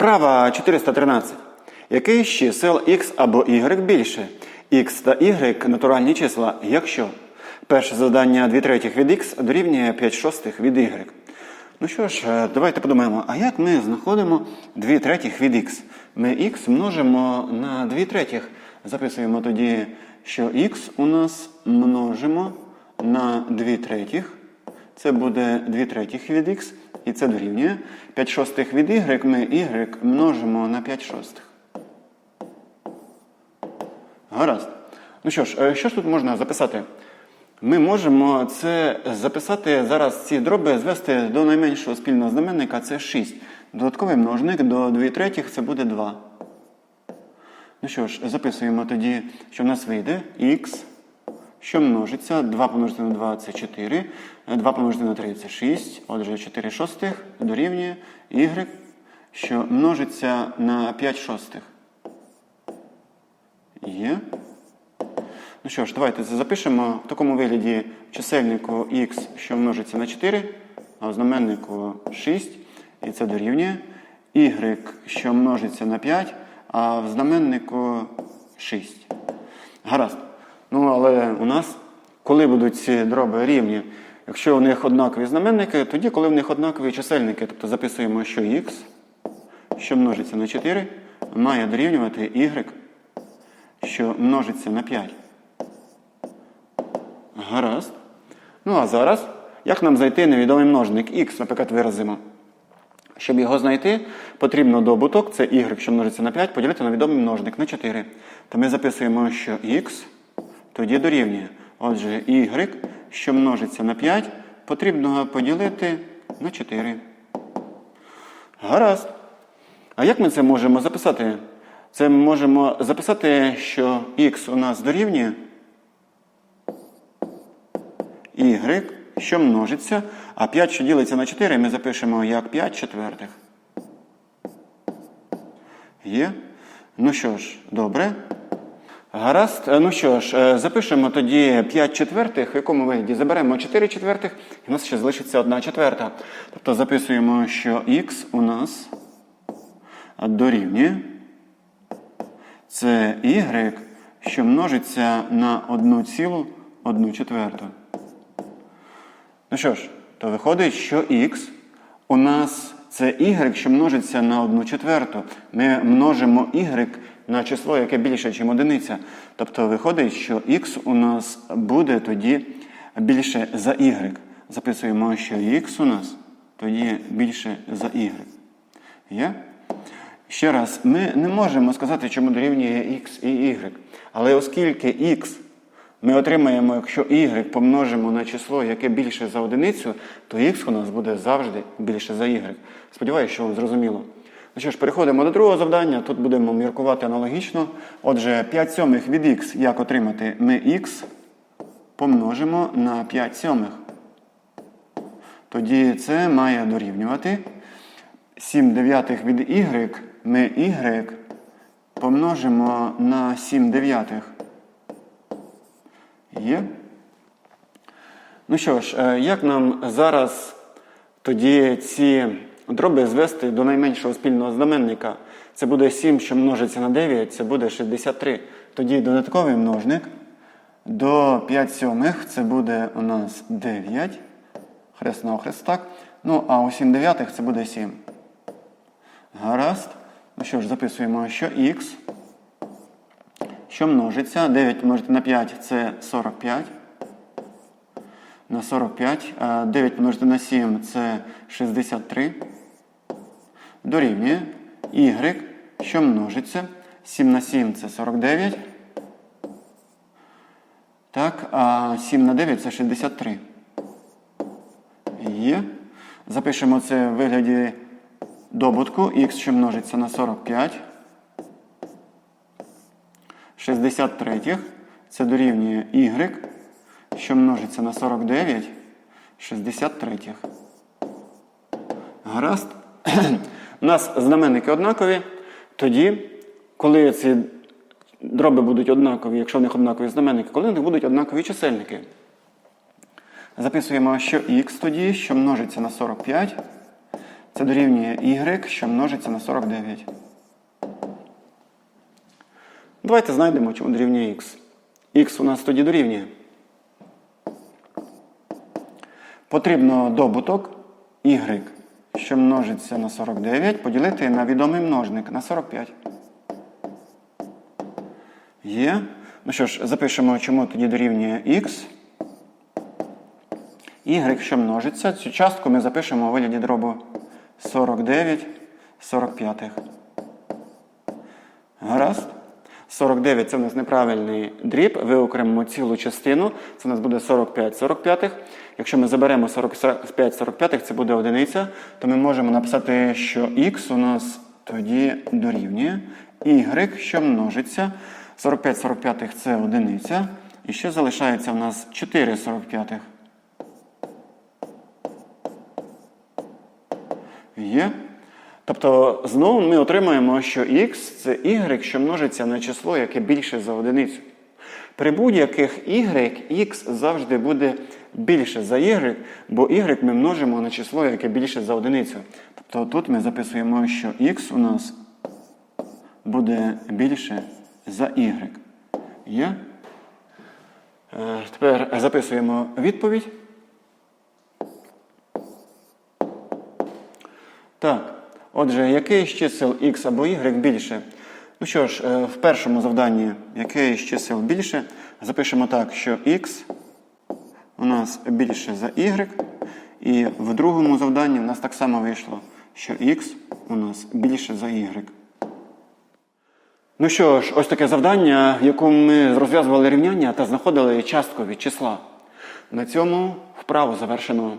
Вправа 413. Який з чисел x або y більше? x та y – натуральні числа, якщо перше завдання 2 третіх від x дорівнює 5 шостих від y. Ну що ж, е, давайте подумаємо, а як ми знаходимо 2 третіх від x? Ми x множимо на 2 третіх. Записуємо тоді, що x у нас множимо на 2 третіх. Це буде 2 третіх від х, і це дорівнює. 5 шостих від y ми y множимо на 5 шостих. Гаразд. Ну що ж, е, що ж тут можна записати? Ми можемо це записати зараз ці дроби, звести до найменшого спільного знаменника це 6. Додатковий множник до 2 третіх це буде 2. Ну що ж, записуємо тоді, що в нас вийде х, що множиться. 2 помножити на 2 це 4. 2 помножити на 3 це 6. Отже, 4 шостих дорівнює y, що множиться на 5 шостих. Є. Ну що ж, давайте запишемо в такому вигляді чисельнику x, що множиться на 4, а в знаменнику 6, і це дорівнює. y, що множиться на 5, а в знаменнику 6. Гаразд. Ну, але у нас, коли будуть ці дроби рівні, якщо у них однакові знаменники, тоді, коли в них однакові чисельники, тобто записуємо, що x, що множиться на 4, має дорівнювати y, що множиться на 5. Гаразд. Ну а зараз, як нам знайти невідомий множник x, наприклад, виразимо. Щоб його знайти, потрібно добуток, це y, що множиться на 5, поділити на відомий множник на 4. То ми записуємо, що x тоді дорівнює. Отже, y, що множиться на 5, потрібно поділити на 4. Гаразд. А як ми це можемо записати? Це ми можемо записати, що x у нас дорівнює y, що множиться, а 5, що ділиться на 4, ми запишемо як 5 четвертих. Є? Ну що ж, добре. Гаразд. Е, Ну що ж, е, запишемо тоді 5 четвертих, в якому вигляді заберемо 4 четвертих, і у нас ще залишиться 1 четверта. Тобто записуємо, що х у нас дорівнює. Це y, що множиться на 1,1 четверту. Ну що ж, то виходить, що х у нас це y, що множиться на 1 четверту. Ми множимо y на число, яке більше, ніж одиниця. Тобто виходить, що х у нас буде тоді більше за y. Записуємо, що х у нас тоді більше за y. Є? Ще раз, ми не можемо сказати, чому дорівнює x і y. Але оскільки х ми отримаємо, якщо y помножимо на число, яке більше за одиницю, то х у нас буде завжди більше за y. Сподіваюся, що зрозуміло. Ну що ж, переходимо до другого завдання. Тут будемо міркувати аналогічно. Отже, 5 сьомих від х, як отримати? Ми х помножимо на 5 сьомих. Тоді це має дорівнювати 7 дев'ятих від y, ми y помножимо на 7 дев'ятих. Є? Ну що ж, е, як нам зараз тоді ці дроби звести до найменшого спільного знаменника? Це буде 7, що множиться на 9, це буде 63. Тоді додатковий множник до 5 сьомих це буде у нас 9. Хрест на так. Ну, а у 7 дев'ятих це буде 7. Гаразд. Ну що ж, записуємо, що х, що множиться. 9 помножити на 5 це 45. На 45. 9 помножити на 7 це 63. Дорівнює y, що множиться. 7 на 7 це 49. Так, а 7 на 9 це 63. Є. Запишемо це в вигляді добутку х, що множиться на 45. 63 це дорівнює y, що множиться на 49. 63. Гаразд. У нас знаменники однакові. Тоді, коли ці дроби будуть однакові, якщо в них однакові знаменники, коли в них будуть однакові чисельники. Записуємо, що х тоді, що множиться на 45, це дорівнює y, що множиться на 49. Давайте знайдемо, чому дорівнює x. x у нас тоді дорівнює. Потрібно добуток y, що множиться на 49, поділити на відомий множник на 45. Є. Ну що ж, запишемо, чому тоді дорівнює x. Y, що множиться. Цю частку ми запишемо у вигляді дробу 49 45. Гаразд. 49 це у нас неправильний дріб. Виокремимо цілу частину. Це у нас буде 45 45. Якщо ми заберемо 45 45, це буде одиниця, то ми можемо написати, що x у нас тоді дорівнює y, що множиться. 45 45 це одиниця. І ще залишається у нас 4 45. Є. Тобто, знову ми отримаємо, що x це y, що множиться на число, яке більше за одиницю. При будь-яких y, x завжди буде більше за y, бо y ми множимо на число, яке більше за одиницю. Тобто тут ми записуємо, що x у нас буде більше за y. Є? Е, Тепер записуємо відповідь. Так, отже, який з чисел x або y більше? Ну що ж, е, в першому завданні який з чисел більше, запишемо так, що x у нас більше за y. І в другому завданні у нас так само вийшло, що x у нас більше за y. Ну що ж, ось таке завдання, в якому ми розв'язували рівняння та знаходили частку від числа. На цьому вправу завершено.